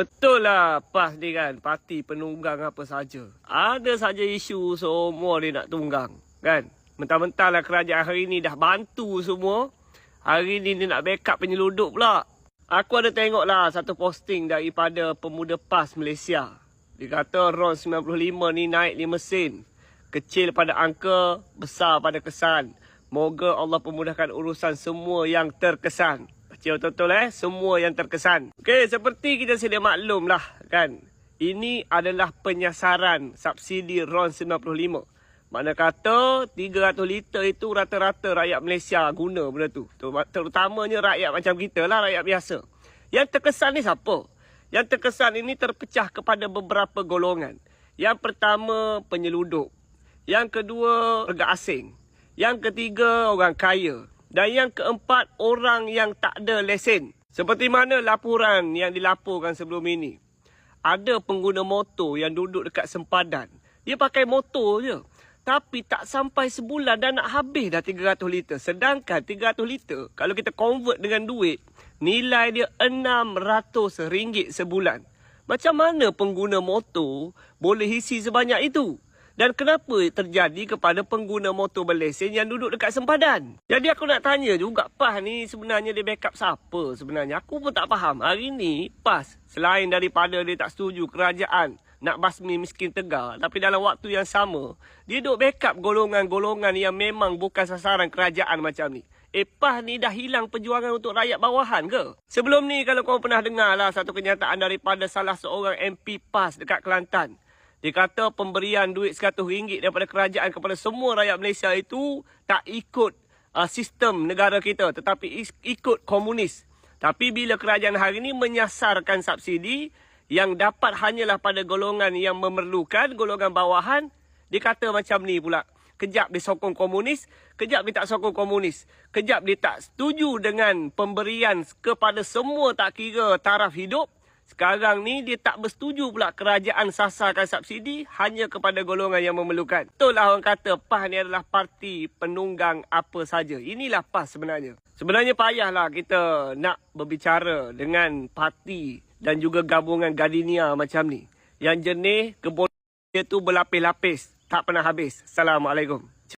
Betul lah PAS ni kan, parti penunggang apa saja. Ada saja isu semua dia nak tunggang. Kan? Mentang-mentang lah kerajaan hari ni dah bantu semua. Hari ni dia nak backup penyelundup pula. Aku ada tengok lah satu posting daripada pemuda PAS Malaysia. Dia kata RON 95 ni naik 5 sen. Kecil pada angka, besar pada kesan. Moga Allah pemudahkan urusan semua yang terkesan. Baca betul-betul eh, semua yang terkesan. Okey, seperti kita sedia maklum lah kan. Ini adalah penyasaran subsidi RON 95. Mana kata 300 liter itu rata-rata rakyat Malaysia guna benda tu. Terutamanya rakyat macam kita lah, rakyat biasa. Yang terkesan ni siapa? Yang terkesan ini terpecah kepada beberapa golongan. Yang pertama penyelundup. Yang kedua warga asing. Yang ketiga orang kaya. Dan yang keempat orang yang tak ada lesen. Seperti mana laporan yang dilaporkan sebelum ini. Ada pengguna motor yang duduk dekat sempadan. Dia pakai motor je. Tapi tak sampai sebulan dah nak habis dah 300 liter. Sedangkan 300 liter kalau kita convert dengan duit. Nilai dia RM600 sebulan. Macam mana pengguna motor boleh isi sebanyak itu? Dan kenapa terjadi kepada pengguna motor berlesen yang duduk dekat sempadan? Jadi aku nak tanya juga, PAS ni sebenarnya dia backup siapa sebenarnya? Aku pun tak faham. Hari ni PAS, selain daripada dia tak setuju kerajaan nak basmi miskin tegar. Tapi dalam waktu yang sama, dia duk backup golongan-golongan yang memang bukan sasaran kerajaan macam ni. Eh, PAS ni dah hilang perjuangan untuk rakyat bawahan ke? Sebelum ni kalau kau pernah dengar lah satu kenyataan daripada salah seorang MP PAS dekat Kelantan. Dia kata pemberian duit RM100 daripada kerajaan kepada semua rakyat Malaysia itu tak ikut uh, sistem negara kita tetapi ikut komunis. Tapi bila kerajaan hari ini menyasarkan subsidi, yang dapat hanyalah pada golongan yang memerlukan, golongan bawahan, dia kata macam ni pula. Kejap dia sokong komunis, kejap dia tak sokong komunis. Kejap dia tak setuju dengan pemberian kepada semua tak kira taraf hidup. Sekarang ni dia tak bersetuju pula kerajaan sasarkan subsidi hanya kepada golongan yang memerlukan. Itulah orang kata PAS ni adalah parti penunggang apa saja. Inilah PAS sebenarnya. Sebenarnya payahlah kita nak berbicara dengan parti dan juga gabungan gardenia macam ni. Yang jenis kebun dia tu berlapis-lapis. Tak pernah habis. Assalamualaikum.